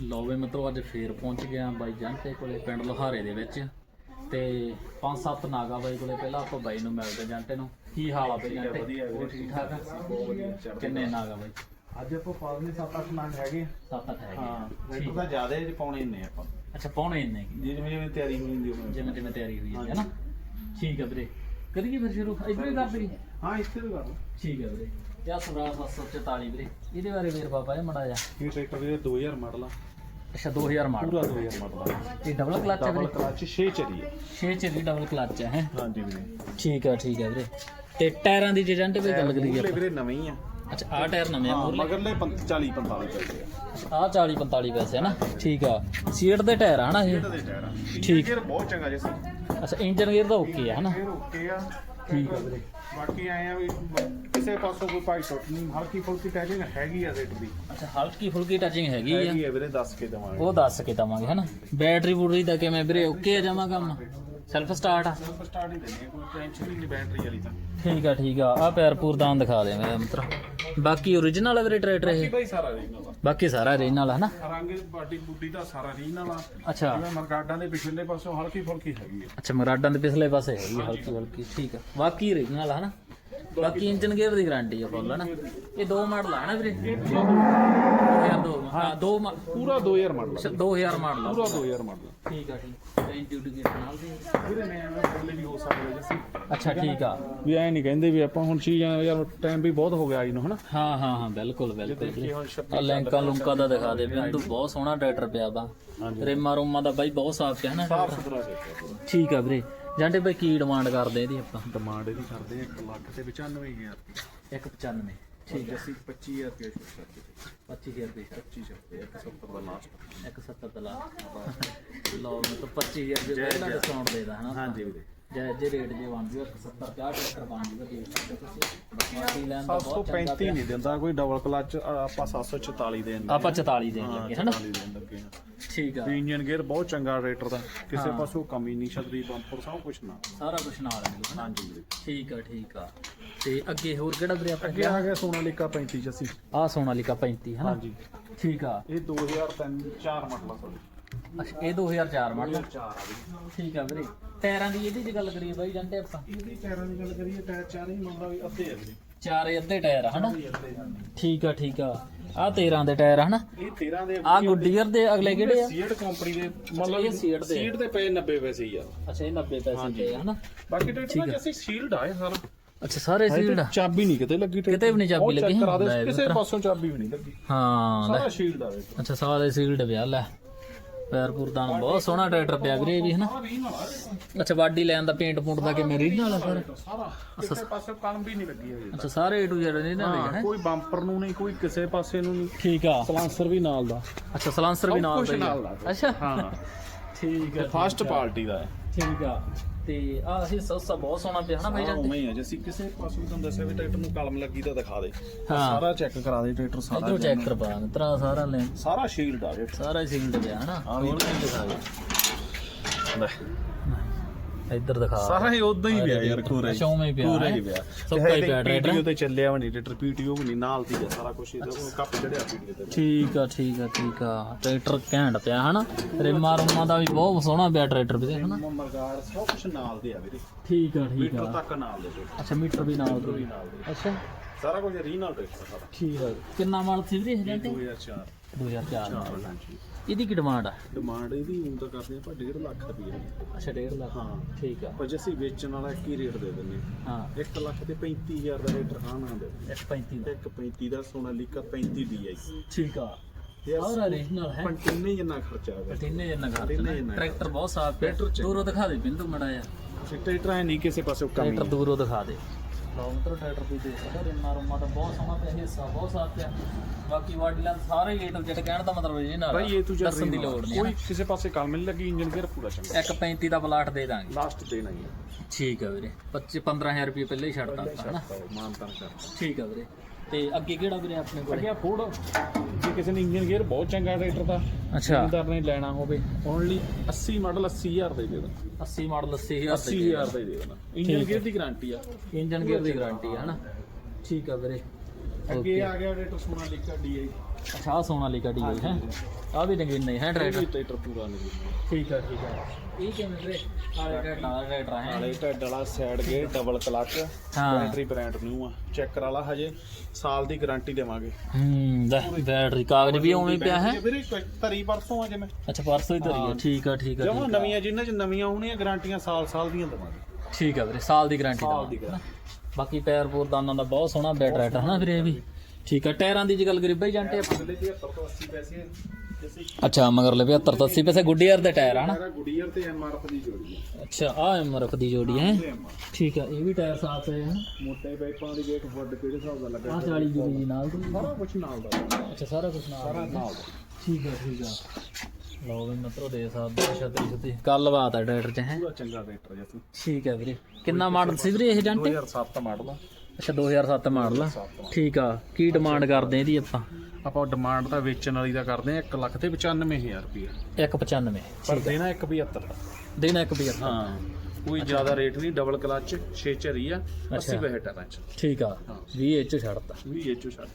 ਲਓ ਵੀ ਮਿੱਤਰੋ ਅੱਜ ਫੇਰ ਪਹੁੰਚ ਗਿਆ ਬਾਈ ਜੰਟੇ ਕੋਲੇ ਪਿੰਡ ਲੋਹਾਰੇ ਦੇ ਵਿੱਚ। ਤੇ ਪੰਜ ਸੱਤ ਨਾਗਾ ਬਾਈ ਕੋਲੇ ਪਹਿਲਾਂ ਆਪਾਂ ਬਾਈ ਨੂੰ ਮਿਲਦੇ ਜੰਟੇ ਨੂੰ। ਕੀ ਹਾਲ ਆ ਬਾਈ ਜੰਟੇ? ਵਧੀਆ, ਹੋਰ ਠੀਕ ਠਾਕ ਆ? ਬਹੁਤ ਵਧੀਆ ਚੜ੍ਹਦੀ ਕਿੰਨੇ ਨਾਗਾ ਬਾਈ? ਅੱਜ ਆਪਾਂ ਪਾਲਨੇ 7-8 ਨੰਗ ਹੈਗੇ ਸੱਤ ਅੱਠ ਹੈਗੇ ਹਾਂ ਆ। ਰੇਟ ਠੀਕ ਤਾਂ ਜ਼ਿਆਦਾ ਹੈ ਜੇ ਪਾਉਣੇ ਇੰਨੇ ਆਪਾਂ। ਅੱਛਾ ਪਾਉਣੇ ਇੰਨੇ ਕੀ ਜਿਵੇਂ ਜਿਵੇਂ ਤਿਆਰੀ ਹੋਈ ਹੁੰਦੀ ਉਵੇਂ। ਜਿਵੇਂ ਜਿਵੇਂ ਤਿਆਰੀ ਹੋਈ ਜਾਂਦੀ ਹੈ ਨਾ ਠੀਕ ਹੈ ਵੀਰੇ। ਕਰੀਏ ਫਿਰ ਸ਼ੁਰੂ? ਇੱਧਰ ਹੀ ਕਰ ਦਈਏ। ਹਾਂ ਇੱਥੇ ਵੀ ਕਰ ਲਓ। ਠੀਕ ਹੈ ਵੀਰੇ। ਯਾ ਸਵਰਾ 744 ਵੀਰੇ ਇਹਦੇ ਬਾਰੇ ਵੀਰ ਬਾਬਾ ਇਹ ਮੜਾ ਜਾ ਇਹ ਟਰੈਕਟਰ ਦੇ 2000 ਮਾਡਲ ਆ। ਅੱਛਾ 2000 ਮਾਡਲ। ਪੂਰਾ 2000 ਮਾਡਲ ਆ। ਇਹ ਡਬਲ ਕਲਚ ਹੈ ਡਬਲ ਵੀਰੇ ਕਲਚ 6 ਚਰੀ ਹੈ 6 ਚ ਵੀ ਡਬਲ ਕਲਚ ਹੈ? ਹੈਂ? ਹਾਂਜੀ ਵੀਰੇ। ਠੀਕ ਆ ਠੀਕ ਆ ਵੀਰੇ। ਤੇ ਟਾਇਰਾਂ ਦੀ ਜੇ ਜੰਟ ਵੀ ਗੱਲ ਕਰੀਏ ਮੂਹਰਲੇ ਆਪਾਂ? ਵੀਰੇ ਨਵੇਂ ਹੀ ਆ। ਅੱਛਾ ਆਹ ਟਾਇਰ ਨਵੇਂ ਆ ਹਾਂ ਮੂਰਲੇ ਮਗਰਲੇ 40 45 ਚੱਲਦੇ ਆ। ਆਹ 40 45 ਪੈਸੇ ਹੈ ਨਾ। ਠੀਕ ਆ। ਸੀਟ ਦੇ ਟਾਇਰ ਆ ਨਾ ਇਹ? ਇਹਦੇ ਟਾਇਰ ਆ। ਠੀਕ। ਗੇਅਰ ਬਹੁਤ ਚੰਗਾ ਜਿਹਾ ਸੀ ਅੱਛਾ ਇੰਜਨ ਗੇਅਰ ਦਾ ਓਕੇ ਆ ਹਨਾ? ਗੇਅਰ ਓਕੇ ਆ। ਠੀਕ ਆ ਵੀਰੇ। ਬਾਕੀ ਆਏ ਆ ਵੀ ਕਿਸੇ ਪਾਸੋਂ ਕੋਈ ਪਾਈ ਟੁੱਟ ਨਹੀਂ ਹਲਕੀ ਫੁਲਕੀ ਟੈਚਿੰਗ ਹੈਗੀ ਆ ਰੇਟ ਦੀ। ਅੱਛਾ ਹਲਕੀ ਫੁਲਕੀ ਟੱਚਿੰਗ ਹੈਗੀ ਆ। ਹੈਗੀ ਆ ਵੀਰੇ ਦੱਸ ਕੇ ਦਵਾਂਗੇ। ਉਹ ਦੱਸ ਕੇ ਦਵਾਂਗੇ ਹਨਾ? ਬੈਟਰੀ ਬੂਟਰੀ ਦਾ ਕਿਵੇਂ ਵੀਰੇ? ਓਕੇ ਆ ਜਾਵਾਂ ਕੰਮ? ਸੈਲਫ ਸਟਾਰਟ ਆ? ਸੈਲਫ ਸਟਾਰਟ ਹੀ ਦੇਣੀ ਕੋਈ ਟੈਨਸ਼ਨ ਹੀ ਨਹੀਂ ਬੈਟਰੀ ਵਾਲੀ ਤਾਂ। ਠੀਕ ਆ ਠੀਕ ਆ। ਆ ਪੈਰ ਪੂਰਦਾਨ ਦਿਖਾ ਦੇ ਮੇਰੇ ਮਿੱਤਰ। ਬਾਕੀ ਓਰੀਜਨਲ ਆ ਵੀਰੇ ਟਰੈਕਟਰ ਇਹ ਭਾਈ ਸਾਰਾ ਰੀਜਨਲ ਆ। ਬਾਕੀ ਸਾਰਾ ਆ ਹਨਾ ਰੰਗ ਬਾਡੀ ਬੁੱਡੀ ਦਾ ਸਾਰਾ ਰੀਜਨਲ ਆ। ਅੱਛਾ। ਜਿਵੇਂ ਮਰਗਾਡਾਂ ਦੇ ਪਿਛਲੇ ਪਾਸੋਂ ਹਲਕੀ ਫੁਲਕੀ ਹੈਗੀ ਆ। ਅੱਛਾ ਮਰਾਡਾਂ ਦੇ ਪਿਛਲੇ ਪਾਸੇ ਹੈਗੀ ਹਲਕੀ ਹਲਕੀ ਠੀਕ ਆ। ਬਾਕੀ ਓਰੀਜਨਲ ਆ ਹਨਾ ਬਾਕੀ ਇੰਜਨ ਗੇਅਰ ਦੀ ਗਾਰੰਟੀ ਆ ਫੁੱਲ ਹਨਾ ਇਹ ਦੋ ਮਾਡਲ ਆ ਨਾ ਵੀਰੇ? 2002 ਹਾਂ ਦੋ ਮਾ- ਪੂਰਾ 2000 ਮਾਡਲ ਅੱਛਾ 2000 ਮਾਡਲ ਆ। ਪੂਰਾ 2000 ਮਾਡਲ ਠੀਕ ਆ ਠੀਕ ਟੈਨ ਡਿਊਟੀ ਨਾਲ ਦੀ ਵੀਰੇ ਨੇ ਐਵੇਂ ਥੱਲੇ ਵੀ ਹੋ ਸਕਦੇ ਜੱਸੀ ਅੱਛਾ ਠੀਕ ਆ। ਵੀ ਐ ਨਹੀਂ ਕਹਿੰਦੇ ਵੀ ਆਪਾਂ ਹੁਣ ਚੀਜ਼ਾਂ ਯਾਰ ਟਾਈਮ ਵੀ ਬਹੁਤ ਹੋ ਗਿਆ ਆਈ ਨੂੰ ਹਨਾ? ਹਾਂ ਹਾਂ ਹਾਂ ਬਿਲਕੁਲ ਬਿਲਕੁਲ ਹੁਣ ਆ ਲੈਂਕਾ ਲੁੰਕਾ ਦਾ ਦਿਖਾ ਦੇ ਬਿੰਦੂ ਬਹੁਤ ਸੋਹਣਾ ਟਰੈਕਟਰ ਪਿਆ ਵਾ। ਰੇਮਾ ਰੋਮਾ ਦਾ ਬਾਈ ਬਹੁਤ ਸਾਫ਼ ਪਿਆ ਨਾ ਸਾਫ਼ ਸੁਥਰਾ ਦੇਖਿਆ ਠੀਕ ਆ ਵੀਰੇ। ਜਾਂਦੇ ਬਾਈ ਕੀ ਡਿਮਾਂਡ ਕਰਦੇ ਇਹਦੀ ਆਪਾਂ? ਡਿਮਾਂਡ ਇਹਦੀ ਕਰਦੇ ਆ 1 ਲੱਖ ਤੇ 95000 ਰੁਪਏ 195 ਠੀਕ ਹੈ। ਅਸੀਂ 25000 ਰੁਪਏ ਛੋਟ ਸਕਦੇ 25000 ਰੁਪਏ 25 ਰੁਪਏ 170 ਦਾ ਲਾਸਟ 170 ਦਾ ਲਾ ਲਓ ਮੈਂ ਤਾਂ 25000 ਰੁਪਏ ਪਹਿਲਾਂ ਡਿਸਕਾਊਂਟ ਦੇਦਾ ਹਨਾ? ਹਾਂਜੀ ਵੀਰੇ। ਜੈ ਜੇ ਰੇਟ ਜੇ ਬਣ ਜੂ 170 50 ਟਰੈਕਟਰ ਬਣ ਜੂਗਾ ਦੇਖ ਸਕਦੇ ਹੋ ਤੁਸੀਂ। ਬਾਕੀ ਲੈਣ ਦਾ ਬਹੁਤ ਚੰਗਾ 735 ਨਹੀਂ ਦਿੰਦਾ ਕੋਈ ਡਬਲ ਕਲਚ ਆਪਾਂ 744 ਦੇਣ ਆਪਾਂ 44 ਦੇਣ ਲੱਗੇ ਹਨਾ? 44 ਦੇਣ ਲੱਗੇ ਆ। ਠੀਕ ਆ। ਵੀ ਇੰਜਨ ਗੇਅਰ ਬਹੁਤ ਚੰਗਾ ਰੇਟਰ ਦਾ ਕਿਸੇ ਪਾਸੋਂ ਕਮੀ ਨਹੀਂ ਛੱਡਦੀ ਬੰਪਰ ਸਭ ਕੁਝ ਨਾ ਸਾਰਾ ਕੁਝ ਨਾਲ ਮਿਲੂ ਹਨਾ? ਹਾਂਜੀ ਠੀਕ ਆ ਠੀਕ ਆ। ਤੇ ਅੱਗੇ ਹੋਰ ਕਿਹੜਾ ਵੀਰੇ ਆਪਾਂ ਅੱਗੇ ਆ ਗਿਆ ਸੋਨਾਲੀਕਾ 35 ਜੱਸੀ। ਆ ਸੋਨਾਲੀਕਾ 35 ਹਨਾ? ਹਾਂਜੀ। ਠੀਕ ਆ। ਇਹ 2003 4 ਮਾਡਲ ਆ ਸੋਰੀ। ਅੱਛਾ ਇਹ 2004 ਮਾਡਲ। 4 ਆ ਵੀ ਠੀਕ ਆ ਵੀਰੇ। ਟਾਇਰਾਂ ਦੀ ਇਹਦੀ ਜੇ ਗੱਲ ਕਰੀਏ ਬਾਈ ਜੰਟੇ ਆਪਾਂ ਇਹਦੀ ਟਾਇਰਾਂ ਦੀ ਗੱਲ ਕਰੀਏ ਟਾਇਰ ਚਾਰ ਹੀ ਮੰਨਦਾ ਵੀ ਅੱਧੇ ਆ ਵੀਰੇ। ਚਾਰੇ ਅੱਧੇ ਟਾਇਰ ਆ ਹਨਾ? ਠੀਕ ਆ ਠੀਕ ਆ। ਆ 13 ਦੇ ਟਾਇਰ ਆ ਹਨਾ? ਇਹ 13 ਦੇ ਆ ਗੁੱਡੀਅਰ ਦੇ ਅਗਲੇ ਕਿਹੜੇ ਆ? ਸੀਟ ਕੰਪਨੀ ਦੇ ਇਹ ਮਤਲਬ ਸੀਟ ਦੇ ਸੀਟ ਤੇ ਪਏ 90 ਪੈਸੇ ਹੀ ਆ। ਅੱਛਾ ਇਹ 90 ਪੈਸੇ ਤੇ ਆ ਹਨਾ? ਬਾਕੀ ਟਰੈਕਟਰ ਦਾ ਅਸੀਂ ਸੀਲਡ ਆ ਇਹ ਸਾਰਾ। ਅੱਛਾ ਸਾਰੇ ਸੀਲਡ ਆ? ਚਾਬੀ ਨਹੀਂ ਕਿਤੇ ਲੱਗੀ ਕਿਤੇ ਵੀ ਨਹੀਂ ਚਾਬੀ ਲੱਗੀ। ਦੇ ਲੈ ਕਿਸੇ। ਪਾਸੋਂ ਚਾਬੀ ਵੀ ਨਹੀਂ ਲੱਗੀ। ਹਾਂ ਲੈ। ਸਾਰਾ ਸ਼ੀਲਡ ਆ ਅੱਛਾ ਸਾਰੇ ਸੀਲਡ ਪਿਆ ਲੈ। ਪੈਰ ਪੁਰਦਾਨ ਬਹੁਤ ਸੋਹਣਾ ਟਰੈਕਟਰ ਪਿਆ ਵੀਰੇ ਇਹ ਵੀ ਹਨਾ? ਅੱਛਾ ਵਾਡੀ ਲੈਣ ਦਾ ਪੇਂਟ ਪੁੰਟ ਦਾ ਕਿਵੇਂ ਰੀਜਨਲ ਆ ਸਰ? ਸਾਰਾ ਕਿਸੇ ਪਾਸੇ ਕਲਮ ਵੀ ਨਹੀਂ ਲੱਗੀ ਹੋਈ। ਅੱਛਾ ਸਾਰੇ ਏ ਟੂ ਜ਼ੈਡ ਨੇ ਨਾ ਹਾਂ ਕੋਈ ਬੰਪਰ ਨੂੰ ਨਹੀਂ ਕੋਈ ਕਿਸੇ ਪਾਸੇ ਨੂੰ ਨਹੀਂ। ਠੀਕ ਆ। ਸਲਾਂਸਰ ਵੀ ਨਾਲ ਦਾ। ਅੱਛਾ ਸਲਾਂਸਰ ਵੀ ਨਾਲ ਕੁਛ ਦਾ ਹੀ ਨਾਲ ਆ। ਦਾ। ਅੱਛਾ। ਹਾਂ। ਠੀਕ ਆ ਫਾਸਟ ਪਾਰਟੀ ਦਾ ਹੈ। ਠੀਕ ਆ। ਤੇ ਆ ਅਸੀਂ ਸਸਤਾ ਬਹੁਤ ਸੋਹਣਾ ਪਿਆ ਹਨਾ ਭਾਈ ਹਾਂ ਜਾਨ ਉਵੇਂ ਹੀ ਆ ਜੇ ਅਸੀਂ ਕਿਸੇ ਪਾਸੇ ਵੀ ਤੁਹਾਨੂੰ ਦੱਸਿਆ ਵੀ ਟਰੈਕਟਰ ਨੂੰ ਕਲਮ ਲੱਗੀ ਤਾਂ ਦਿਖਾ ਦੇ। ਹਾਂ। ਸਾਰਾ ਚੈੱਕ ਕਰਾ ਦੇ ਟਰੈਕਟਰ ਸਾਰਾ ਇਧਰੋਂ ਚੈੱਕ ਕਰਵਾ ਮਿੱਤਰਾ ਸਾਰਾ ਲੈ। ਸਾਰਾ ਸ਼ੀਲਡ ਆ ਜੇ ਸਾਰਾ ਹੀ ਸੀਲਡ ਪਿਆ ਹਨਾ ਹੋਰ ਕੀ ਦਿਖਾ ਦੇ। ਇੱਧਰ ਦਿਖਾ। ਸਾਰਾ ਹੀ ਉਦਾਂ ਹੀ ਪਿਆ ਯਾਰ ਕੋਰੇ ਹੀ ਪਿਆ, ਕੋਰੇ ਹੈਂ? ਪਿਆ। ਸੁੱਕਾ ਹੀ ਪਿਆ ਟਰੈਕਟਰ। ਤੇ ਚੱਲਿਆ ਵੀ ਨਹੀਂ ਟਰੈਕਟਰ ਪੀਟੀਓ ਵੀ ਨਹੀਂ ਨਾਲ ਦੀ ਸਾਰਾ ਕੁਝ ਇਹਦਾ ਕੱਪ ਚੜਿਆ ਪੀਟੀਓ ਤੇ। ਠੀਕ ਆ ਠੀਕ ਆ ਠੀਕ ਆ। ਟਰੈਕਟਰ ਘੈਂਟ ਪਿਆ ਹਨਾ? ਰੇਮਾ ਰੁਮਾ ਦਾ ਵੀ ਬਹੁਤ ਸੋਹਣਾ ਪਿਆ ਟਰੈਕਟਰ ਵੀ ਹਨਾ? ਮਰਗਾੜ ਸਭ ਕੁਝ ਨਾਲ ਦੇ ਆ ਵੀਰੇ। ਠੀਕ ਆ ਠੀਕ ਮੀਟਰ ਆ ਤੱਕ ਨਾਲ ਦੇ ਅੱਛਾ ਮੀਟਰ ਵੀ ਨਾਲ ਦੇ। ਦੇ। ਅੱਛਾ। ਸਾਰਾ ਕੁਝ ਰੀਨਲ ਟਰੈਕਟਰ ਸਾਰਾ। ਠੀਕ ਆ। ਕਿੰਨਾ ਮਾਲ ਸੀ ਵੀਰੇ ਇਹ ਜੰਟੇ 2004 2004 ਮਾਡਲ ਹਾਂਜੀ। ਇਹਦੀ ਕੀ ਡਿਮਾਂਡ ਆ? ਡਿਮਾਂਡ ਇਹਦੀ ਹੁਣ ਤਾਂ ਕਰਦੇ ਆਪਾਂ 1.5 ਲੱਖ ਰੁਪਏ ਅੱਛਾ 1.5 ਲੱਖ। ਹਾਂ। ਠੀਕ ਆ। ਪਰ ਜੇ ਅਸੀਂ ਵੇਚਣ ਵਾਲਾ ਹੀ ਰੇਟ ਦੇ ਦਿੰਨੇ ਹਾਂ। 1 ਲੱਖ ਤੇ 35000 ਦਾ ਰੇਟ ਹਾਂ ਨਾ ਦੇ। 135 ਦਾ। ਇੱਕ 35 ਦਾ ਸੋਨਾਲੀਕਾ 35 DI ਠੀਕ ਆ। ਸਾਰਾ ਰੀਜਨਲ ਹੈ। ਪੰਟਿੰਨੇ ਜਿੰਨਾ ਖਰਚਾ ਆ ਗਿਆ। ਤਿੰਨੇ ਜਨ ਜਣੇ। ਟਰੈਕਟਰ ਬਹੁਤ ਸਾਫ਼ ਚ। ਦੂਰੋਂ ਦਿਖਾ ਦੇ ਬਿੰਦੂ ਮੜਾ ਆ ਟਰੈਕਟਰ ਐ ਨਹੀਂ ਕਿਸੇ ਪਾਸੇ ਕਮੀ ਟਰੈਕਟਰ ਦੂਰੋਂ ਦਿਖਾ ਦੇ। ਲਓ ਮਿੱਤਰੋ ਟਰੈਕਟਰ ਵੀ ਦੇਖ ਸਕਦੇ ਹੋ ਰਿੰਨਾ ਰੁਮਾ ਤਾਂ ਬਹੁਤ ਸੋਹਣਾ ਪਿਆ ਹਿੱਸਾ ਬਹੁਤ ਸਾਫ਼ ਪਿਆ। ਬਾਕੀ ਵਾਡੀ ਲੈਂਥ ਸਾਰੇ ਏ ਟੂ ਜ਼ੈਡ ਕਹਿਣ ਦਾ ਮਤਲਬ ਇਹ ਨਾਲ ਭਾਈ ਇਹ ਤੂੰ ਜਦ ਦੱਸਣ ਦੀ ਲੋੜ ਨਹੀਂ ਕੋਈ ਕਿਸੇ ਪਾਸੇ ਕਲਮ ਨਹੀਂ ਲੱਗੀ ਇੰਜਨ ਗੇਅਰ ਪੂਰਾ ਚੰਗਾ। 135 ਦਾ ਪਲਾਟ ਦੇ ਦਾਂਗੇ। ਲਾਸਟ ਦੇਣਾ ਹੀ ਹੈ। ਠੀਕ ਆ ਵੀਰੇ 25 15000 ਰੁਪਏ ਪਹਿਲਾਂ ਹੀ ਛੱਡਤਾ ਆਪਾਂ ਹਨਾ ਮਾਨਤਨ ਕਰਤਾ। ਠੀਕ ਆ ਵੀਰੇ। ਤੇ ਅੱਗੇ ਕਿਹੜਾ ਵੀਰੇ ਆਪਣੇ ਕੋਲ? ਅੱਗੇ ਫੋੜ ਜੇ ਕਿਸੇ ਨੇ ਇੰਜਨ ਗੇਅਰ ਬਹੁਤ ਚੰਗਾ ਟਰੈਕਟਰ ਦਾ ਅੱਛਾ। ਜ਼ਿਮੀਂਦਾਰ ਨੇ ਲੈਣਾ ਹੋਵੇ ਓਨਲੀ 80 ਮਾਡਲ 80000 ਦੇ ਦੇ ਦੇਣਾ। 80 ਮਾਡਲ 80000 80000 ਦਾ ਦੇ ਦੇਣਾ। ਇੰਜਨ ਗੇਅਰ ਦੀ ਗਾਰੰਟੀ ਆ। ਇੰਜਨ ਗੇਅਰ ਦੀ ਗਾਰੰਟੀ ਹੈ ਹਨਾ? ਠੀਕ ਆ ਵੀਰੇ। ਅੱਗੇ ਆ ਗਿਆ ਟਰੈਕਟਰ ਸੋਨਾਲੀਕਾ DI ਅੱਛਾ ਆਹ ਸੋਨਾਲੀਕਾ ਡੀ ਹੈ ਆ ਵੀ ਨਹੀਂ ਹੈ ਟਰੈਕਟਰ? ਟਰੈਕਟਰ ਪੂਰਾ ਨਹੀਂ ਠੀਕ ਆ ਠੀਕ ਆ। ਇਹ ਕਿਵੇਂ ਵੀਰੇ? ਆਲੇ ਟਰੈਕਟਰ ਹੈ? ਨਾਲੇ ਢੱਡ ਵਾਲਾ ਸਾਈਡ ਗੇਅਰ ਡਬਲ ਕਲਚ ਹਾਂ। ਬੈਟਰੀ ਬ੍ਰਾਂਡ ਨਿਊ ਆ। ਚੈੱਕ ਕਰਾ ਲਾ ਹਜੇ ਸਾਲ ਦੀ ਗਾਰੰਟੀ ਦੇਵਾਂਗੇ। ਹੂੰ ਲੈ ਬੈਟਰੀ ਕਾਗਜ਼ ਵੀ ਉਵੇਂ ਹੀ ਪਿਆ ਹੈ? ਵੀਰੇ ਤਰੀ ਪਰਸੋਂ ਆ ਜਿਵੇਂ। ਅੱਛਾ ਪਰਸੋਂ ਹੀ ਧਰੀ ਹੈ। ਠੀਕ ਆ ਠੀਕ ਆ ਜਮਾ ਠੀਕ ਆ। ਨਵੀਆਂ ਜਿਨ੍ਹਾਂ ਚ ਨਵੀਆਂ ਹੋਣੀਆਂ ਗਾਰੰਟੀਆਂ ਸਾਲ ਸਾਲ ਦੀਆਂ ਦੇਵਾਂਗੇ। ਠੀਕ ਆ ਵੀਰੇ ਸਾਲ ਦੀ ਗਾਰੰਟੀ ਦੀ ਬਾਕੀ ਟਾਇਰ ਪੂਰ ਦਾਨਾਂ ਦਾ ਬਹੁਤ ਸੋਹਣਾ ਬੈਟ ਰਾਈਟਰ ਹਨਾ ਵੀਰੇ ਇਹ ਵੀ? ਠੀਕ ਆ ਟਾਇਰਾਂ ਦੀ ਜੇ ਗੱਲ ਕਰੀ ਬਈ ਜਾਂਟੇ ਆਪਾਂ। ਅਗਲੇ 75 ਤੋਂ 80 ਪੈਸੇ ਜਿਵੇਂ ਅੱਛਾ ਮਗਰਲੇ 75 ਤੋਂ 80 ਪੈਸੇ ਗੁੱਡੀਅਰ ਦੇ ਟਾਇਰ ਹਨਾ? ਸਾਰਾ ਗੁਡੀਅਰ ਤੇ ਐਮਆਰਐਫ ਦੀ ਜੋੜੀ ਹੈ ਅੱਛਾ ਆ ਐਮਆਰਐਫ ਦੀ ਜੋੜੀ ਹੈ। MRF ਠੀਕ ਆ ਇਹ ਵੀ ਟਾਇਰ ਸਾਫ਼ ਹੈ ਹਨਾ? ਮੋਟੇ ਪਾਈਪਾਂ ਦੀ ਵੇਟ ਫੁੱਟ ਕਿਹੜੇ ਹਿਸਾਬ ਦਾ ਲੱਗਾ ਆ 40 ਜੋੜੀ ਜੀ ਨਾਲ ਦੀ। ਸਾਰਾ ਕੁਝ ਨਾਲ ਦਾ। ਅੱਛਾ ਸਾਰਾ ਕੁਝ ਨਾਲ ਸਾਰਾ ਨਾਲ ਦਾ। ਠੀਕ ਆ ਠੀਕ ਆ। ਲਓ ਵੀ ਮਤਰੋ ਦੇ ਸਾਹਿਬ ਦੀ ਛਤਰੀ ਛਤਰੀ ਗੱਲਬਾਤ ਆ ਟਰੈਕਟਰ ਚ ਹੈ? ਪੂਰਾ ਚੰਗਾ ਟਰੈਕਟਰ ਜਸੀ ਠੀਕ ਆ ਵੀਰੇ। ਕਿੰਨਾ ਮਾਡਲ ਸੀ ਵੀਰੇ ਇਹ ਜੰਟ? 2007 ਮਾਡਲ ਆ। ਅੱਛਾ 2007 ਮਾਡਲ ਆ। ਠੀਕ ਆ। ਕੀ ਡਿਮਾਂਡ ਕਰਦੇ ਇਹਦੀ ਆਪਾਂ? ਆਪਾਂ ਡਿਮਾਂਡ ਤਾਂ ਵੇਚਣ ਵਾਲੀ ਦਾ ਕਰਦੇ ਆ 1 ਲੱਖ ਤੇ 95000 ਰੁਪਏ 195 ਪਰ ਦੇਣਾ 175 ਦੇਣਾ ਇੱਕ ਵੀਰ ਹਾਂ ਕੋਈ ਜ਼ਿਆਦਾ ਰੇਟ ਨਹੀਂ ਡਬਲ ਕਲਚ 6 ਝਰੀ ਆ 80 ਅੱਛਾ। ਪੈਸੇ ਟਰਾਂ ਚ ਠੀਕ ਆ। 20 ਇਹ ਚ ਛੱਡਤਾ। ਵੀ ਇਹ ਚੋਂ ਛੱਡ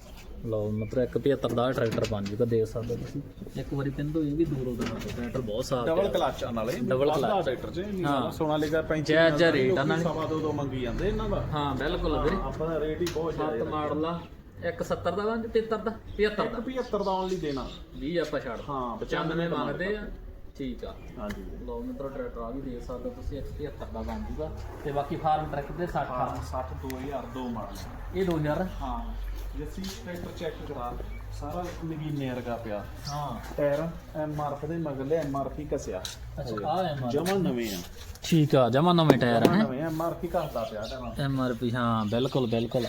ਲਓ ਮਤਲਬ 175 ਦਾ ਟਰੈਕਟਰ ਬਣ ਜੂਗਾ ਦੇਖ ਸਕਦੇ ਹੋ ਤੁਸੀਂ। ਇੱਕ ਵਾਰੀ ਪਿੰਦੋ ਇਹ ਵੀ ਦੂਰੋਂ ਦਾ ਟਰੈਕਟਰ ਬਹੁਤ ਸਾਫ਼ ਡਬਲ ਕਲਚ ਨਾਲੇ। Double clutch। ਟਰੈਕਟਰ ਚ ਹਾਂ। ਸੋਨਾ ਲੇਗਾ 35 ਜਾਇਜ਼ ਜਿਹਾ rate ਆ ਨਾਲੇ। ਸਵਾ ਦੋ ਦੋ ਮੰਗੀ ਜਾਂਦੇ ਇਹਨਾਂ ਦਾ। ਹਾਂ ਬਿਲਕੁਲ ਵੀਰੇ। ਆਪਾਂ ਦਾ ਰੇਟ ਹੀ ਬਹੁਤ ਸੱਤ ਜ਼ਿਆਦਾ ਮਾਡਲ ਆ। 170 ਦਾ ਵਾ 73 ਦਾ? 75 ਦਾ। 75 ਦਾ ਓਨਲੀ ਦੇਣਾ। 20 ਆਪਾਂ ਛੱਡ ਹਾਂ 95 ਮੰਗਦੇ ਆ। ਠੀਕ ਆ। ਹਾਂਜੀ। ਲਓ ਮਿੱਤਰੋ ਟਰੈਕਟਰ ਆ ਵੀ ਦੇਖ ਸਕਦੇ ਹੋ ਤੁਸੀਂ 175 ਦਾ ਬਣ ਜੂਗਾ ਤੇ ਬਾਕੀ ਫਾਰਮ ਟਰੈਕ ਦੇ 60 ਆ। 60 2002 ਮਾਡਲ। ਇਹ 2000 ਹਾਂ ਜੱਸੀ ਟਰੈਕਟਰ ਚੈੱਕ ਕਰਾ। ਸਾਰਾ ਨਗੀਨੇ ਵਰਗਾ ਪਿਆ। ਹਾਂ। ਟਾਇਰ ਐਮਆਰਐਫ ਦੇ ਮਗਰਲੇ ਐਮਆਰਪੀ ਕਸਿਆ। ਅੱਛਾ ਆ ਐਮ ਜਮਾ ਨਵੇਂ ਆ। ਠੀਕ ਆ ਜਮਾ ਨਵੇਂ ਟਾਇਰ ਹੈ ਨਵੇਂ ਐਮਆਰਪੀ ਘਸਦਾ ਪਿਆ ਟਾਇਰਾਂ ਐਮ ਆਰ ਪੀ ਹਾਂ ਬਿਲਕੁਲ ਬਿਲਕੁਲ।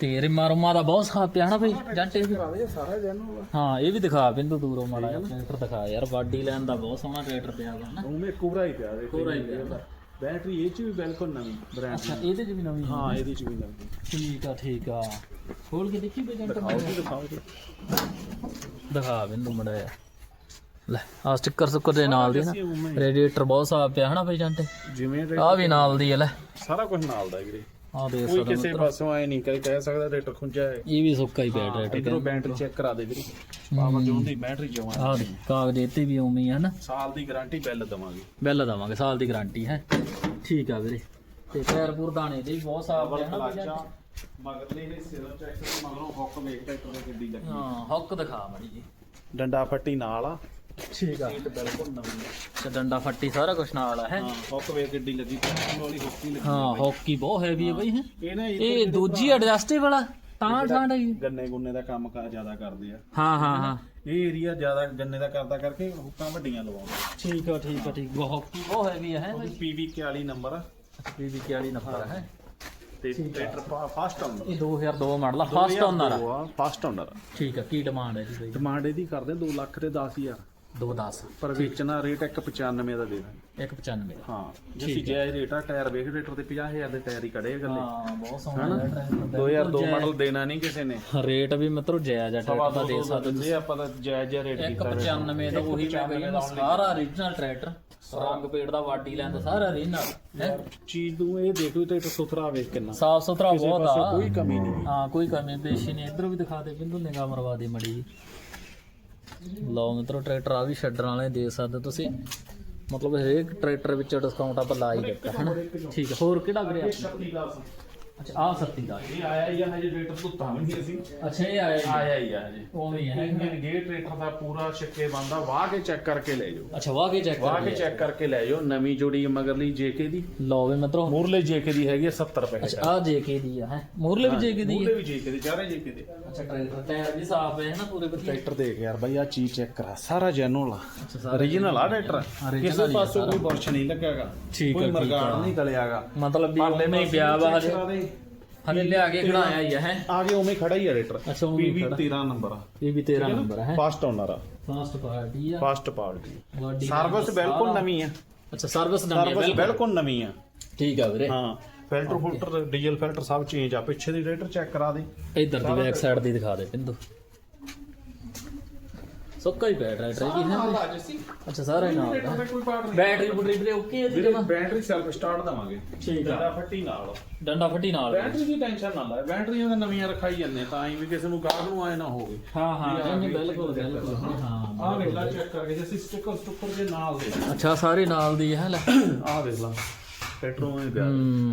ਤੇ ਰਿਮਾ ਰੁਮਾ ਦਾ ਬਹੁਤ ਸਾਫ਼ ਪਿਆ ਹਨਾ ਬਈ ਜੰਟੇ ਵੀ? ਸਾਰਾ ਜੈਨੂ ਹਾਂ ਇਹ ਵੀ ਦਿਖਾ ਬਿੰਦੂ ਦੂਰੋਂ ਮਾੜਾ ਟਰੈਕਟਰ ਦਿਖਾ ਯਾਰ ਬਾਡੀ ਲੈਣ ਦਾ ਬਹੁਤ ਸੋਹਣਾ ਟਰੈਕਟਰ ਪਿਆ ਵਾ ਹਨਾ ਉਹਨੇ ਕੋਰਾ ਹੀ ਪਿਆ ਦੇਖੋ। ਕੋਰਾ ਹੀ ਪਿਆ। ਬੈਟਰੀ ਇਹ ਚ ਵੀ ਬਿਲਕੁਲ ਨਵੀਂ ਬ੍ਰਾਂਡ ਅੱਛਾ ਇਹਦੇ ਚ ਵੀ ਨਵੀਂ ਹੈ। ਹਾਂ। ਇਹਦੇ ਚ ਵੀ ਨਵੀਂ। ਠੀਕ ਆ ਠੀਕ ਆ। ਖੋਲ ਕੇ ਦੇਖੀ ਬਈ ਜੰਟੇ ਦਿਖਾਓ ਜੀ ਦਿਖਾਓ ਜੀ। ਦਿਖਾ ਬਿੰਦੂ ਮੜਾ ਲੈ ਆ ਸਟicker ਸੁੱਕਰ ਦੇ ਨਾਲ ਦੀ ਨਾ। ਰੇਡੀਏਟਰ ਬਹੁਤ ਸਾਫ਼ ਪਿਆ ਹਨਾ ਬਈ ਜੰਟੇ ਜਿਵੇਂ ਆ ਵੀ ਨਾਲ ਦੀ ਹੈ ਲੈ। ਸਾਰਾ ਕੁਝ ਨਾਲ ਦਾ ਵੀਰੇ। ਆ ਦੇਖ ਕੋਈ ਕਿਸੇ ਪਾਸੋਂ ਆਏ ਨਹੀਂ ਕਦੇ ਕਹਿ ਸਕਦਾ ਰੇਟਰ ਖੁੰਝਾ ਹੈ। ਇਹ ਵੀ ਸੁੱਕਾ ਹੀ ਪਿਆ ਟਰੈਕਟਰ ਇਧਰੋਂ ਬੈਟਰੀ ਚੈੱਕ ਕਰਾ ਦੇ ਵੀਰੇ। ਪਾਵਰ ਜੋਨ ਦੀ ਬੈਟਰੀ ਜਮਾ ਆ ਦੇ ਕਾਗਜ਼ ਇੱਥੇ ਵੀ ਉਵੇਂ ਹੀ ਹੈ ਨਾ। ਸਾਲ ਦੀ ਗਾਰੰਟੀ ਬਿੱਲ ਦਵਾਂਗੇ। ਬਿੱਲ ਦਵਾਂਗੇ ਸਾਲ ਦੀ ਗਾਰੰਟੀ ਹੈ। ਠੀਕ ਆ ਵੀਰੇ। ਤੇ ਪੈਰ ਪੂਰ ਦਾਣੇ ਦੇ ਵੀ ਬਹੁਤ ਸਾਫ਼ ਹੈ ਨਾ ਕਲਾਚਾ? ਮਗਰਲੇ ਇਹ ਸਿਰਫ ਚੈੱਕ ਕਰੋ ਮਗਰੋਂ ਹੁੱਕ ਵੇਖ ਟਰੈਕਟਰ ਦੇ ਗੱਡੀ ਲੱਗੀ। ਹਾਂ ਹੁੱਕ ਦਿਖਾ ਮੜੀ ਜੀ ਡੰਡਾ ਫੱਟੀ ਨਾਲ ਆ। ਠੀਕ ਆ। ਸੀਟ ਬਿਲਕੁਲ ਨਵੀਂ ਆ। ਡੰਡਾ ਫੱਟੀ ਸਾਰਾ ਕੁਝ ਨਾਲ ਆ ਹੈ? ਹਾਂ ਹੁੱਕ ਵੇਖ ਗੱਡੀ ਲੱਗੀ ਪੈਟਰੋਲ ਵਾਲੀ ਹੁੱਕੀ ਲੱਗੀ ਹਾਂ ਹੌਕੀ ਬਹੁਤ ਹੈਵੀ ਹੈ ਬਈ ਹੈ? ਇਹ ਨਾ ਇਹ ਦੂਜੀ ਐਡਜਸਟੇਬਲ ਆ ਤਾਂ ਠਾਂਡ ਹੈ ਗੰਨੇ ਗੁੰਨੇ ਦਾ ਕੰਮ ਕਾਰ ਜ਼ਿਆਦਾ ਕਰਦੇ ਆ। ਹਾਂ ਹਾਂ ਹਾਂ। ਇਹ ਏਰੀਆ ਜ਼ਿਆਦਾ ਗੰਨੇ ਦਾ ਕਰਦਾ ਕਰਕੇ ਹੁੱਕਾਂ ਵੱਡੀਆਂ ਲਵਾਉਂਦੇ ਠੀਕ ਆ ਠੀਕ ਆ ਠੀਕ ਬਹੁਤ ਹੌਕੀ ਬਹੁਤ ਹੈਵੀ ਹੈ ਉਹਦੀ ਪੀਵੀ 41 ਨੰਬਰ ਆ। ਪੀਵੀ 41 ਨੰਬਰ ਹੈ ਤੇ ਟਰੈਕਟਰ ਫਾਸਟ ਆਉਂਦਾ ਇਹ 2002 ਮਾਡਲ ਆ ਫਸਟ ਓਨਰ ਆ। ਆ ਫਾਸਟ ਆਉਂਦਾ ਠੀਕ ਆ ਕੀ ਡਿਮਾਂਡ ਹੈ ਜੀ ਬਈ? ਡਿਮਾਂਡ ਇਹਦੀ ਕਰਦੇ 2 ਲੱਖ ਤੇ 10000 210 ਪਰ ਵੇਚਣਾ ਰੇਟ 195 ਦਾ ਦੇ ਦਾਂਗੇ। 195 ਹਾਂ ਜਿਸੀ ਜਾਇਜ਼ ਰੇਟ ਆ ਟਾਇਰ ਵੇਖ ਰੇਟਰ ਤੇ 50000 ਦੇ ਟਾਇਰ ਹੀ ਕੜੇ ਆ ਗੱਲੇ ਹਾਂ ਬਹੁਤ ਸੋਹਣਾ ਹੈ। ਟਰੈਕਟਰ 2002 ਮਾਡਲ ਦੇਣਾ ਨਹੀਂ ਕਿਸੇ ਨੇ। ਰੇਟ ਵੀ ਮਤਲਬ ਜਾਇਜ਼ ਆ ਟਰੈਕਟਰ ਦਾ ਦੇ ਸਕਦੇ ਜੇ ਆਪਾਂ ਤਾਂ ਜਾਇਜ਼ ਜਿਹਾ ਰੇਟ ਕੀਤਾ 195 ਦਾ ਉਹੀ ਮੈਂ ਕਹੀ ਜਾਂਦਾ ਸਾਰਾ origignal ਟਰੈਕਟਰ। ਰੰਗ ਪੇੜ ਦਾ ਵਾਡੀ ਲੈਂਦਾ ਸਾਰਾ origignal ਹੈ। ਚੀਜ਼ ਨੂੰ ਇਹ ਦੇਖੋ ਤੇ ਸੁਥਰਾ ਵੇਖ ਕਿੰਨਾ। ਸਾਫ਼ ਸੁਥਰਾ ਬਹੁਤ ਆ। ਕੋਈ ਕਮੀ ਨਹੀਂ। ਹਾਂ ਕੋਈ ਕਮੀ ਪੇਸ਼ੀ ਨਹੀਂ ਇਧਰੋਂ ਵੀ ਦਿਖਾ ਦੇ ਬਿੰਦੂ ਨਿਗਾਹ ਮਰਵਾ ਦੇ ਮੜੀ ਲਓ ਮਿੱਤਰੋ ਟਰੈਕਟਰ ਆ ਵੀ ਛੱਡਣ ਵਾਲੇ ਦੇ ਸਕਦੇ ਤੁਸੀਂ ਮਤਲਬ ਹਰੇਕ ਟਰੈਕਟਰ ਵਿੱਚ ਡਿਸਕਾਊਂਟ ਆਪਾਂ ਲਾ ਹੀ ਦਿੱਤਾ, ਹਨਾ ਠੀਕ ਹੈ, ਹੋਰ ਕਿਹੜਾ ਵੀਰੇ ਆਪਣਾ? 36 ਦਾ ਅੱਛਾ ਆ 37 ਦਾ। ਇਹ ਆਇਆ ਹੀ ਆ ਹਜੇ ਰੇਟਰ ਤੋਂ ਤਾਂ ਵੀ ਨਹੀਂ ਅਸੀਂ। ਅੱਛਾ ਇਹ ਆਇਆ ਜੀ ਆਇਆ ਹੀ ਆ ਹਜੇ। ਉਵੇਂ ਹੀ ਹੈ ਇਹ ਗੇਟ ਰੇਟਰ ਦਾ ਪੂਰਾ ਛੱਕੇ ਬੰਦਾ ਵਾਹ ਕੇ ਚੈੱਕ ਕਰਕੇ ਲੈ ਜਾਓ। ਅੱਛਾ ਵਾਹ ਕੇ ਚੈੱਕ ਵਾਹ ਕਰ ਕੇ ਚੈੱਕ ਕਰਕੇ ਲੈ ਜਾਓ। ਨਵੀਂ ਜੋੜੀ ਮਗਰਲੀ ਜੇਕੇ ਦੀ। ਲਓ ਵੀ ਮਿੱਤਰੋ। ਮੂਰਲੇ ਜੇਕੇ ਦੀ ਹੈਗੀ ਆ 70 ਰੁਪਏ ਅੱਛਾ ਆ ਜੇਕੇ ਦੀ ਆ ਹੈ? ਮੋਰਲੇ ਵੀ ਜੇਕੇ ਦੀ ਮੂਰਲੇ ਹੈ ਵੀ ਜੇਕੇ ਦੀ ਚਾਰੇ ਜੇਕੇ ਦੇ। ਅੱਛਾ ਟਰੈਕਟਰ ਟਾਇਰ ਵੀ ਸਾਫ਼ ਹੈ ਨਾ ਪੂਰੇ ਵਧੀਆ? ਟਰੈਕਟਰ ਦੇਖ ਯਾਰ ਬਾਈ ਆ ਚੀਜ਼ ਚੈੱਕ ਕਰਾ। ਸਾਰਾ ਜੈਨੂਅਲ ਆ। ਅੱਛਾ ਸਾਰਾ origignal ਆ ਟਰੈਕਟਰ। Original ਕਿਸੇ ਹੀ ਆ ਪਾਸੋਂ ਕੋਈ ਬੁਰਸ਼ ਨਹੀਂ ਲੱਗੇਗਾ ਠੀਕ ਆ, ਕੋਈ ਠੀਕ ਮਰਗਾੜ। ਨਹੀਂ ਗਲਿਆਗਾ। ਮਤਲਬ ਵੀ ਉਵੇਂ ਹੀ ਪਿਆ ਵਾ ਹਜੇ। ਹਲੇ ਲਿਆ ਕੇ ਖੜਾਇਆ ਹੀ ਆ ਹੈ? ਆ ਕੇ ਉਵੇਂ ਖੜਾ ਹੀ ਆ ਰੇਟਰ ਅੱਛਾ ਉਵੇਂ ਪੀਵੀ ਖੜਾ। 13 ਨੰਬਰ ਆ। ਇਹ ਵੀ 13 ਨੰਬਰ ਹੈ? ਫਸਟ ਓਨਰ ਆ। ਫਾਸਟ ਪਾਰਟੀ ਆ। ਫਸਟ ਪਾਰਟੀ ਸਰਵਿਸ ਬਿਲਕੁਲ ਨਵੀਂ ਆ। ਅੱਛਾ ਸਰਵਿਸ ਨਵੀਂ ਹੈ ਸਰਵਿਸ ਬਿਲਕੁਲ। ਨਵੀਂ ਆ। ਠੀਕ ਆ ਵੀਰੇ। ਹਾਂ ਫਿਲਟਰ ਫੁਲਟਰ ਡੀਜ਼ਲ ਫਿਲਟਰ ਸਭ ਚੇਂਜ ਆ। ਪਿੱਛੇ ਦੀ ਰੇਟਰ ਚੈੱਕ ਕਰਾ ਦੇ। ਇਧਰ ਦੀ ਬੈਕ ਸਾਈਡ ਦੀ ਦਿਖਾ ਦੇ ਬਿੰਦੂ ਸੁੱਕਾ ਹੀ ਪਿਆ ਟਰੈਕਟਰ ਕੀ ਹੈ? ਨਾਲ ਆ ਜੱਸੀ ਅੱਛਾ ਸਾਰਾ ਹੀ ਨਾਲ ਦਾ ਕੋਈ ਪਾਰਟ ਨਹੀਂ। ਬੈਟਰੀ ਬੁਟਰੀ ਵੀਰੇ ਓਕੇ ਹੈ ਜੀ ਵੀਰੇ ਜਮਾਂ? ਬੈਟਰੀ ਸੈਲਫ ਸਟਾਰਟ ਦਵਾਂਗੇ। ਠੀਕ ਆ। ਡੰਡਾ ਫੱਟੀ ਨਾਲ। ਡੰਡਾ ਫੱਟੀ ਨਾਲ ਬੈਟਰੀ ਦੀ ਟੈਨਸ਼ਨ ਨਾ ਲੈ। ਬੈਟਰੀਆਂ ਤਾਂ ਨਵੀਆਂ ਰਖਾਈ ਜਾਂਦੇ ਤਾਂ ਹੀ ਵੀ ਕਿਸੇ ਨੂੰ ਗਾਹਕ ਨੂੰ ਆਏ ਨਾ ਹੋਵੇ। ਹਾਂ ਹਾਂ ਵੀ ਨਹੀਂ ਗਈ, ਬਿਲਕੁਲ ਬਿਲਕੁਲ। ਹਾਂ ਆਹ ਵੇਖ ਲੈ ਚੈੱਕ ਕਰਕੇ ਜੱਸੀ ਸਟicker ਸਟੁੱਕਰ ਦੇ ਨਾਲ ਦੇ ਅੱਛਾ ਸਾਰੇ ਨਾਲ ਦੀ ਹੈ ਲੈ। ਆਹ ਦੇਖ ਲਾ। ਪੈਟਰੋਲ ਹੀ ਪਿਆ।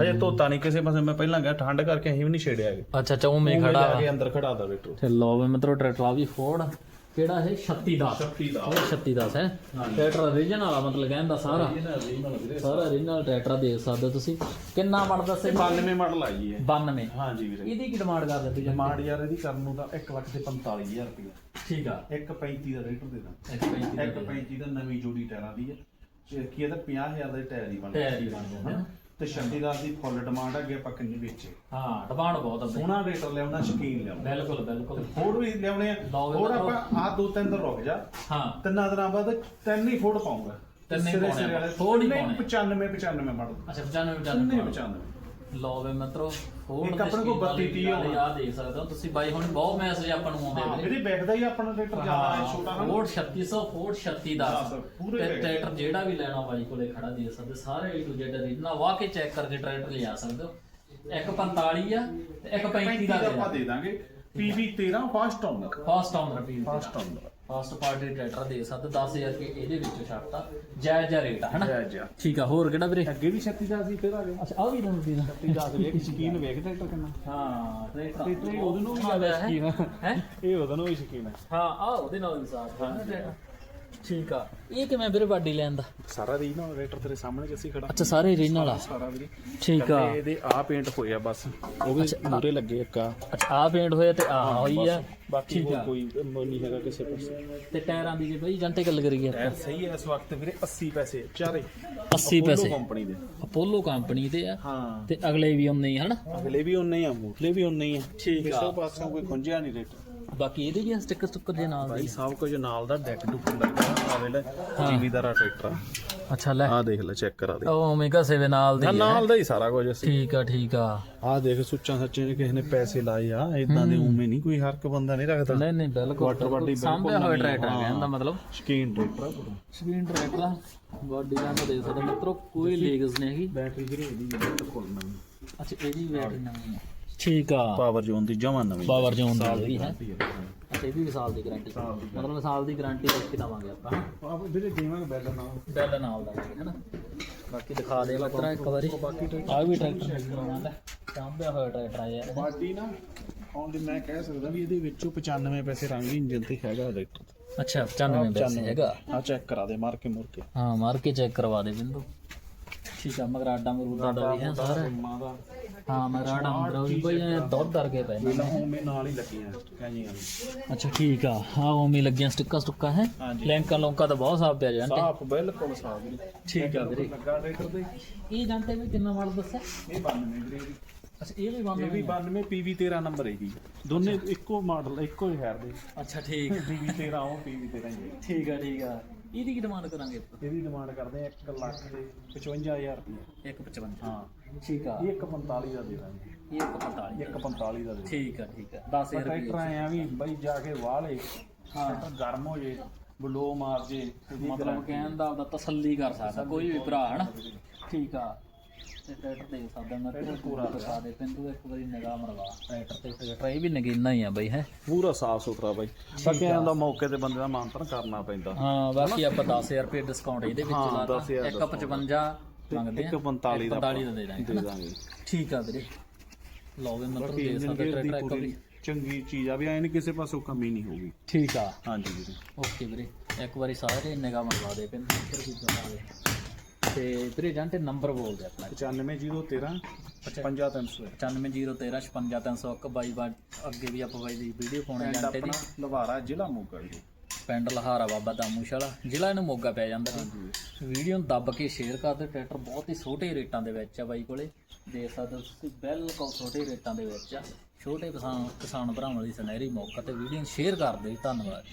ਹਜੇ ਧੋਤਾ ਨਹੀਂ ਕਿਸੇ ਪਾਸੇ ਮੈਂ ਪਹਿਲਾਂ ਗਿਆ ਠੰਡ ਕਰਕੇ ਅਸੀਂ ਵੀ ਨਹੀਂ ਛੇੜਿਆ ਹੈਗਾ। ਅੱਛਾ ਚੌਵੇਂ ਖੜਾ ਖੜਾ ਕੇ ਅੰਦਰ ਖੜਾ ਦਾ ਬੈਟਰੋ ਤੇ ਲੋ ਵੀ ਮਿੱਤਰੋ ਟਰੈਕਟਰ ਆ ਵੀ ਫੋਰਡ ਕਿਹੜਾ ਹੈ 36 ਦਾ ਸ਼ਕਤੀ ਦਾ ਇਹ 36 ਦਾ ਹੈ ਟਰੈਕਟਰ ਓਰੀਜਨਲ ਵਾਲਾ ਮਤਲਬ ਕਹਿੰਦਾ ਸਾਰਾ ਸਾਰਾ ਓਰੀਜਨਲ ਟਰੈਕਟਰ ਦੇਖ ਸਕਦੇ ਤੁਸੀਂ। ਕਿੰਨਾ ਬਣਦਾ ਸੀ 92 ਮਾਡਲ ਆਈ ਹੈ 92 ਹਾਂਜੀ ਵੀਰੇ। ਇਹਦੀ ਕੀ ਡਿਮਾਂਡ ਕਰਦੇ ਤੁਸੀਂ? ਡਿਮਾਂਡ ਯਾਰ ਇਹਦੀ ਕਰਨ ਨੂੰ ਤਾਂ 1 ਲੱਖ ਤੇ 45000 ਰੁਪਏ। ਠੀਕ ਆ। 1.35 ਦਾ ਰੇਟ ਦੇ ਦਾਂ। ਇੱਕ ਪੈਂਤੀ ਦਾ 1.35 ਦਾ ਨਵੀਂ ਜੋੜੀ ਟਾਇਰਾਂ ਦੀ ਹੈ ਕੀ ਇਹਦਾ 50000 ਦੇ ਟਾਇਰ ਹੀ ਬਣਦੇ ਟਾਇਰ ਹੀ ਬਣਦੇ। ਤੇ 36000 ਦੀ ਫੁੱਲ ਡਿਮਾਂਡ ਅੱਗੇ ਆਪਾਂ ਕਿੰਨੀ ਵੇਚੇ? ਹਾਂ ਡਿਮਾਂਡ ਬਹੁਤ ਆ ਬਈ। ਸੋਹਣਾ ਰੇਟ ਲਿਆਉਣਾ ਸ਼ਕੀਨ ਲਿਆਉਣਾ। ਬਿਲਕੁਲ ਬਿਲਕੁਲ। ਫੋੜ ਵੀ ਲਿਆਉਣੇ ਆ। ਲਓ ਇਹਦਾ ਆਪਾਂ ਆ ਦੋ ਤਿੰਨ ਦਿਨ ਰੁਕ ਜਾ। ਹਾਂ। ਤਿੰਨਾਂ ਦਿਨਾਂ ਬਾਅਦ ਤਿੰਨ ਹੀ ਫੋੜ ਪਾਉਂਗਾ। ਤਿੰਨ ਹੀ ਪਾਉਣੇ ਆ, ਫੋੜ ਹੀ ਤਿੰਨੇ ਪਾਉਣੇ। 95 95 ਮਾਡਲ। ਅੱਛਾ 95 ਤਿੰਨੇ 95 95 ਲੋ ਵੇ ਮਿੱਤਰੋ ਫੋਨ ਇੱਕ ਆਪਣੇ ਕੋਲ 32 30 ਹੋਣਾ। ਆ ਦੇਖ ਸਕਦੇ ਹੋ ਤੁਸੀਂ। ਬਾਈ ਹੁਣ ਬਹੁਤ ਮੈਸੇਜ ਆਪਾਂ ਨੂੰ ਆਉਂਦੇ ਵੀਰੇ। ਇਹਦੀ ਵੇਖਦਾ ਹੀ ਆਪਣਾ ਰੇਟ ਜ਼ਿਆਦਾ ਹੈ ਛੋਟਾ ਨਾ। ਫੋਰਡ 3600 ਫੋਰਡ 36 ਦਾ ਦਸ, ਪੂਰੇ ਤੇ। ਟਰੈਕਟਰ ਜਿਹੜਾ ਵੀ ਲੈਣਾ ਬਾਈ ਕੋਲੇ ਖੜਾ ਦੇ ਸਕਦੇ ਸਾਰੇ ਏ ਟੂ ਜ਼ੈਡ ਰੀਜਨਲ ਵਾਹ ਕੇ ਚੈੱਕ ਕਰਕੇ ਟਰੈਕਟਰ ਲਿਆ ਸਕਦੇ ਹੋ। ਇੱਕ 45 ਆ ਤੇ ਇੱਕ 35 35 ਦਾ ਦਾ ਆਪਾਂ ਦੇ ਦਾਂਗੇ। PV 13 ਫਾਸਟ ਆਉਂਦਾ। ਫਾਸਟ ਆਨ ਫਾਸਟ ਆਉਂਦਾ। ਫਾਸਟ ਪਾਰਟੀ ਟਰੈਕਟਰ ਦੇ ਸਕਦੇ 10000 ਰੁਪਏ ਇਹਦੇ ਵਿੱਚੋਂ ਛੱਡਤਾ। ਜਾਇਜ਼ ਜਿਹਾ ਰੇਟ ਆ ਹਨਾ? ਜੈ ਜੈ। ਠੀਕ ਆ ਹੋਰ ਕਿਹੜਾ ਵੀਰੇ? ਅੱਗੇ ਵੀ 36 ਦਾ ਸੀ ਫਿਰ ਆ ਗਏ ਅੱਛਾ ਆ ਵੀ ਨੰਬਰ ਦੀ 10 ਵੇਖ ਸ਼ਕੀਨ ਵੇਖ ਟਰੈਕਟਰ ਕਿੰਨਾ। ਹਾਂ ਟਰੈਕਟਰ। ਟਰੈਕਟਰ ਉਹਦੇ ਨੂੰ ਵੀ ਜ਼ਿਆਦਾ ਸ਼ਕੀਨ ਹੈ ਹੈ? ਇਹ ਉਹਦਾ ਨੂੰ ਵੀ ਸ਼ਕੀਨ ਹੈ ਹਾਂ ਆ ਉਹਦੇ ਨਾਲ ਵੀ ਸਾਥ ਹੈ। ਠੀਕ ਆ। ਇਹ ਕਿਵੇਂ ਵੀਰੇ ਬਾਡੀ ਲੈਣ ਦਾ? ਸਾਰਾ ਰੀਜ ਨਾਲ ਰੇਟਰ ਤੇਰੇ ਸਾਹਮਣੇ ਜਿੱਸੀ ਖੜਾ। ਅੱਛਾ ਸਾਰੇ ਰੀਨ ਵਾਲਾ ਸਾਰਾ ਵੀਰੇ। ਠੀਕ ਆ। ਤੇ ਇਹਦੇ ਆ ਪੇਂਟ ਹੋਇਆ ਬਸ। ਉਹ ਵੀ ਮੂਰੇ ਲੱਗੇ ਇੱਕ ਆ। ਅੱਛਾ ਆ ਪੇਂਟ ਹੋਇਆ ਤੇ ਆ ਹੋਈ ਆ। ਬਾਕੀ ਹੋਰ ਆ। ਕੋਈ ਨਹੀਂ ਹੈਗਾ ਕਿਸੇ ਪਾਸੇ। ਤੇ ਟਾਇਰਾਂ ਦੀ ਜੇ ਬਈ ਜੰਟੇ ਗੱਲ ਕਰੀਏ ਆਪਾਂ। ਸਹੀ ਹੈ ਇਸ ਵਕਤ ਵੀਰੇ 80 ਪੈਸੇ ਚਾਰੇ। 80 ਪੈਸੇ। ਕੰਪਨੀ ਦੇ। ਅਪੋਲੋ ਕੰਪਨੀ ਦੇ ਆ। ਹਾਂ। ਤੇ ਅਗਲੇ ਵੀ ਉਹਨੇ ਹੀ ਹਨਾ? ਅਗਲੇ ਵੀ ਉਨੇ ਹੀ ਆ ਮੂਠਲੇ ਵੀ ਉਨੇ ਹੀ ਆ। ਠੀਕ ਆ। ਕਿਸੇ ਪਾਸੋਂ ਕੋਈ ਖੁੰਝਿਆ ਨਹੀਂ ਰੇਟ ਬਾਕੀ ਇਹਦੇ ਵੀ ਸਟicker ਸਟੁੱਕਰ ਦੇ ਨਾਲ ਭਾਈ ਦੀ ਸਭ ਕੁਝ ਨਾਲ ਦਾ ਡੈਕ ਡੁੱਕ ਲੱਗਾ ਆ ਵੇਲੇ ਜ਼ਿਮੀਦਾਰਾ ਟਰੈਕਟਰ ਅੱਛਾ ਲੈ। ਆ ਦੇਖ ਲੈ ਚੈੱਕ ਕਰਾ ਦੇ। ਉਹ ਓਮੇਗਾ 7 ਨਾਲ ਦੀ ਨਾ ਆ। ਨਾਲ ਦਾ ਹੀ ਸਾਰਾ ਕੁਝ ਅਸੀਂ ਠੀਕ ਆ ਠੀਕ ਆ। ਆ ਦੇਖ ਸੁੱਚਾਂ ਸੱਚੇ ਨੇ ਕਿਸੇ ਨੇ ਪੈਸੇ ਲਾਏ ਆ ਇਦਾਂ ਦੇ ਉਵੇਂ ਨਹੀਂ ਕੋਈ ਹਰ ਇੱਕ ਬੰਦਾ ਨਹੀਂ ਰੱਖਦਾ। ਨਹੀਂ ਨਹੀਂ ਬਿਲਕੁਲ body ਬਿਲਕੁਲ। ਸਾਹਮਣੇ ਹੋਇਆ ਆ, ਟਰੈਕਟਰ ਹਾਂ। ਕਹਿੰਦਾ ਮਤਲਬ ਸ਼ਕੀਨ ਟਰੈਕਟਰ ਸਕਰੀਨ ਟਰੈਕਟਰ ਬਾਡੀ ਦਾ ਤਾਂ ਦੇ ਸਕਦੇ। ਮਿੱਤਰੋ ਕੋਈ ਲੀਗਸ ਨਹੀਂ ਹੈਗੀ। ਬੈਟਰੀ ਜਿਹੜੀ ਇਹਦੀ ਬਿਲਕੁਲ ਖੋਲਣਾ ਅੱਛਾ ਇਹਦੀ ਬੈਟਰੀ ਨਵੀਂ ਆ। ਠੀਕ ਆ। ਪਾਵਰ ਜ਼ੋਨ ਦੀ ਜਮਾਂ ਨਵੀਂ। ਪਾਵਰ ਜੋਨ ਦਾ। ਵੀ ਹੈ ਅੱਛਾ ਇਹ ਵੀ ਸਾਲ ਦੀ ਗਾਰੰਟੀ ਮਤਲਬ ਸਾਲ ਦੀ ਗਾਰੰਟੀ ਦੇ ਕੇ ਦਵਾਂਗੇ ਆਪਾਂ ਵੀਰੇ ਦੇਵਾਂਗੇ ਬੈਲ ਨਾਲ। ਬੈਲ ਨਾਲ ਦਾ ਹੈ ਨਾ? ਬਾਕੀ ਦਿਖਾ ਦੇ ਮਿੱਤਰਾ ਇੱਕ ਵਾਰੀ। ਆ ਵੀ ਟਰੈਕਟਰ ਬਣਾਉਂਦਾ ਚਾਂਬਿਆ ਹੋਇਆ ਟਰੈਕਟਰ ਆ ਯਾਰ ਬਾਡੀ ਨਾ ਓਨਲੀ ਮੈਂ ਕਹਿ ਸਕਦਾ ਵੀ ਇਹਦੇ ਵਿੱਚੋਂ 95 ਪੈਸੇ ਰੰਗ ਇੰਜਨ ਤੇ ਹੈਗਾ ਰੇਟ ਅੱਛਾ 95 ਪੈਸੇ ਹੈਗਾ? ਆ ਚੈੱਕ ਕਰਾ ਦੇ ਮਾਰ ਕੇ ਮੁੜ ਕੇ। ਹਾਂ ਮਾਰ ਕੇ ਚੈੱਕ ਕਰਵਾ ਦੇ ਬਿੰਦੂ। ਠੀਕ ਆ ਮਗਰਾਡਾ ਮਰੂਦਾ ਦਾ ਵੀ ਹੈ ਸਾਰਾ। ਮਾਂ ਦਾ। ਹਾਂ ਮਰੂਦਾ ਵੀ ਬਈ ਐਂ ਦੁੱਧ ਦਰ ਕੇ ਪਏ ਨੇ। ਪਹਿਲਾਂ ਉਵੇਂ ਨਾਲ ਹੀ ਲੱਗੀਆਂ ਕਹੀਆਂ ਅੱਛਾ ਠੀਕ ਆ। ਹਾਂ ਉਵੇਂ ਲੱਗੀਆਂ ਸਟਿੱਕਾਂ ਸਟੁੱਕਾਂ ਹੈ। ਲੈਂਕਾਂ ਲੋਂਕਾਂ ਤਾਂ ਬਹੁਤ ਸਾਫ਼ ਪਿਆ ਜਾਂਦੇ ਸਾਫ਼ ਬਿਲਕੁਲ ਸਾਫ਼ ਠੀਕ ਆ ਵੀਰੇ। ਲੱਗਾ ਰੇਟਰ ਦੇ ਇਹ ਜਾਂਦੇ ਵੀ ਕਿੰਨਾ ਮਾਡਲ ਦੱਸਿਆ? ਇਹ 92 ਵੀਰੇ। ਅੱਛਾ ਇਹ ਵੀ ਬੰਦ ਇਹ ਵੀ 92 PV 13 ਨੰਬਰ ਹੈਗੀ ਦੋਨੇ ਇੱਕੋ ਮਾਡਲ ਇੱਕੋ ਹੀ ਹੈਰ ਦੇ। ਅੱਛਾ ਠੀਕ PV 13 ਉਹ PV 13 ਹੀ ਹੈ। ਠੀਕ ਆ ਠੀਕ ਆ। ਇਹਦੀ ਕੀ ਡਿਮਾਂਡ ਕਰਾਂਗੇ ਇਹਦੀ ਡਿਮਾਂਡ ਕਰਦੇ ਆ 1 ਲੱਖ ਤੇ 55000 ਰੁਪਏ 155 ਹਾਂ। ਠੀਕ ਆ। ਇਹ 145 ਦਾ ਦੇ ਦਾਂਗੇ। ਇਹ 145 1 45 ਦਾ ਦੇ ਠੀਕ ਆ ਠੀਕ ਆ। 10000 ਟਰੈਕਟਰ ਰੁਪਏ ਆਏ ਆ ਵੀ ਬਈ ਜਾ ਕੇ ਵਾਹ ਲੇ ਟਰੈਕਟਰ ਗਰਮ ਹੋ ਜੇ ਬਲੋ ਮਾਰ ਜੇ ਮਤਲਬ ਕਹਿਣ ਦਾ ਉਹਦਾ ਤਸੱਲੀ ਕਰ ਸਕਦਾ ਕੋਈ ਵੀ ਭਰਾ ਹਨਾ? ਠੀਕ ਆ। ਤੇ ਟਰੈਕਟਰ ਦੇ ਸਕਦਾ ਮੈਂ ਤੇ ਪੂਰਾ ਦਿਖਾ ਦੇ ਪਿੰਦੂ ਇੱਕ ਵਾਰੀ ਨਿਗਾਹ ਮਰਵਾ। ਟਰੈਕਟਰ ਤੇ ਟਰੈਕਟਰ ਇਹ ਵੀ ਨਗੀਨਾ ਹੀ ਆ ਬਈ ਹੈ? ਪੂਰਾ ਸਾਫ਼ ਸੁਥਰਾ ਬਾਈ। ਐਂ ਦਾ ਮੌਕੇ ਤੇ ਬੰਦੇ ਦਾ ਮਾਨਤਨ ਕਰਨਾ ਪੈਂਦਾ। ਹਾਂ ਬਾਕੀ ਆਪਾਂ 10000 ਰੁਪਏ ਡਿਸਕਾਊਂਟ ਇਹਦੇ ਵਿੱਚ ਹਾਂ, ਲਾਤਾ। 10,000 ਇੱਕ 55 ਮੰਗਦੇ ਆ। 145 ਦਾ 45 ਦਾ ਦੇ ਦਾਂਗੇ। ਦੇ? ਦਾਂਗੇ। ਠੀਕ ਆ ਵੀਰੇ। ਲਓ ਵੀ ਮਤਲਬ ਦੇ ਸਕਦਾ ਟਰੈਕਟਰ ਇੱਕ ਵਾਰੀ। ਚੰਗੀ ਚੀਜ਼ ਆ ਵੀ ਐ ਨਹੀਂ ਕਿਸੇ ਪਾਸੋਂ ਕਮੀ ਨਹੀਂ ਹੋਊਗੀ। ਠੀਕ ਆ। ਹਾਂਜੀ ਵੀਰੇ। ਓਕੇ ਵੀਰੇ। ਇੱਕ ਵਾਰੀ ਸਾਰੇ ਨਿਗਾਹ ਮਰਵਾ ਦੇ ਪਿੰਡ ਉੱਪਰ ਕੀ ਬਣਾ ਦੇ। ਤੇ ਵੀਰੇ ਜਾਂਟੇ ਨੰਬਰ ਬੋਲ ਦੇ ਆਪਣਾ। 95013 55300 95013 ਬਾਈ ਬਾਈ ਅੱਗੇ ਵੀ ਆਪਾਂ ਬਾਈ ਦੀ ਵੀਡੀਓ ਪਾਉਣੀ ਜਾਂਟੇ ਦੀ। ਲਵਾਰਾ ਜ਼ਿਲ੍ਹਾ ਮੋਗਾ ਜੀ ਪਿੰਡ ਲਹਾਰਾ ਬਾਬਾ ਦਾਮੂਸ਼ਾਲਾ ਜ਼ਿਲ੍ਹਾ ਇਹਨੂੰ ਮੋਗਾ ਪੈ ਜਾਂਦਾ ਜੀ ਵੀਡੀਓ ਨੂੰ ਦੱਬ ਕੇ ਸ਼ੇਅਰ ਕਰ ਦਿਓ ਟਰੈਕਟਰ ਬਹੁਤ ਹੀ ਛੋਟੇ ਰੇਟਾਂ ਦੇ ਵਿੱਚ ਆ ਬਾਈ ਕੋਲੇ। ਦੇਖ ਸਕਦੇ ਹੋ ਤੁਸੀਂ ਬਿਲਕੁਲ ਛੋਟੇ ਰੇਟਾਂ ਦੇ ਵਿੱਚ ਆ। ਛੋਟੇ ਕਿਸਾਨ ਕਿਸਾਨ ਭਰਾਵਾਂ ਲਈ ਸੁਨਹਿਰੀ ਮੌਕਾ ਤੇ ਵੀਡੀਓ ਨੂੰ ਸ਼ੇਅਰ ਕਰ ਦਿਓ ਧੰਨਵਾਦ।